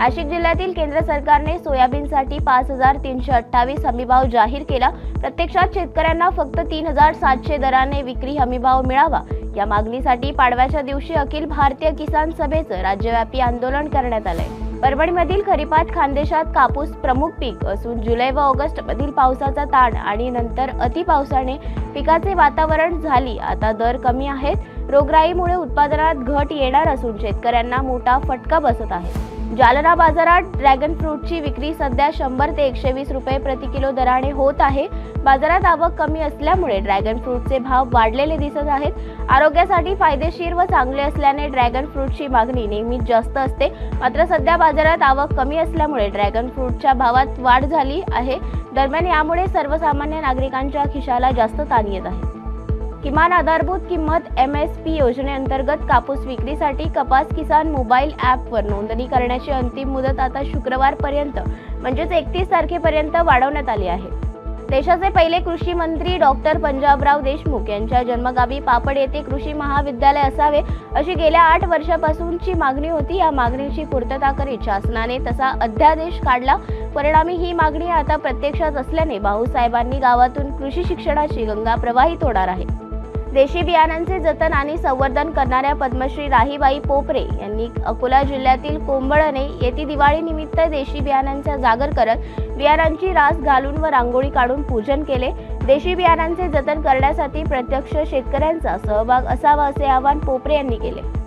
नाशिक जिल्ह्यातील केंद्र सरकारने सोयाबीनसाठी पाच हजार तीनशे अठ्ठावीस हमीभाव जाहीर केला. प्रत्यक्षात शेतकऱ्यांना फक्त तीन हजार सातशे दराने विक्री हमीभाव मिळावा. या मागणीसाठी पाडव्याच्या दिवशी अखिल भारतीय किसान सभेचं राज्यव्यापी आंदोलन करण्यात आलंय. परभणीमधील खरीपात खानदेशात कापूस प्रमुख पीक असून जुलै व ऑगस्ट मधील पावसाचा ताण आणि नंतर अतिपावसाने पिकाचे वातावरण झाली. आता दर कमी आहेत. रोगराईमुळे उत्पादनात घट येणार असून शेतकऱ्यांना मोठा फटका बसत आहे. जालना बाजारात ड्रॅगन फ्रूटची विक्री सध्या शंभर ते एकशे वीस रुपये प्रति किलो दराने होत आहे. बाजारात आवक कमी असल्यामुळे ड्रॅगन फ्रूटचे भाव वाढलेले दिसत आहेत. आरोग्यासाठी फायदेशीर व चांगले असल्याने ड्रॅगन फ्रूटची मागणी नेहमीच जास्त असते. मात्र सध्या बाजारात आवक कमी असल्यामुळे ड्रॅगन फ्रूटच्या भावात वाढ झाली आहे. दरम्यान यामुळे सर्वसामान्य नागरिकांच्या खिशाला जास्त ताण येत आहे. किमान आधारभूत किंमत एम एस पी योजनेअंतर्गत कापूस विक्रीसाठी कपास किसान मोबाईल ॲपवर नोंदणी करण्याची अंतिम मुदत आता शुक्रवारपर्यंत म्हणजेच एकतीस तारखेपर्यंत वाढवण्यात आली आहे. देशाचे पहिले कृषी मंत्री डॉक्टर पंजाबराव देशमुख यांच्या जन्मगावी पापड येथे कृषी महाविद्यालय असावे अशी गेल्या आठ वर्षापासूनची मागणी होती. या मागणीची पूर्तता करीत शासनाने तसा अध्यादेश काढला. परिणामी ही मागणी आता प्रत्यक्षात असल्याने भाऊसाहेबांनी गावातून कृषी शिक्षणाची गंगा प्रवाहित होणार आहे. देशी बियाणांचे जतन आणि संवर्धन करणाऱ्या पद्मश्री राहीबाई पोपरे यांनी अकोला जिल्ह्यातील कोंबळणे येथे दिवाळीनिमित्त देशी बियाणांचा जागर करत बियाणांची रास घालून व रांगोळी काढून पूजन केले. देशी बियाणांचे जतन करण्यासाठी प्रत्यक्ष शेतकऱ्यांचा सहभाग असावा असे आवाहन पोपरे यांनी केले.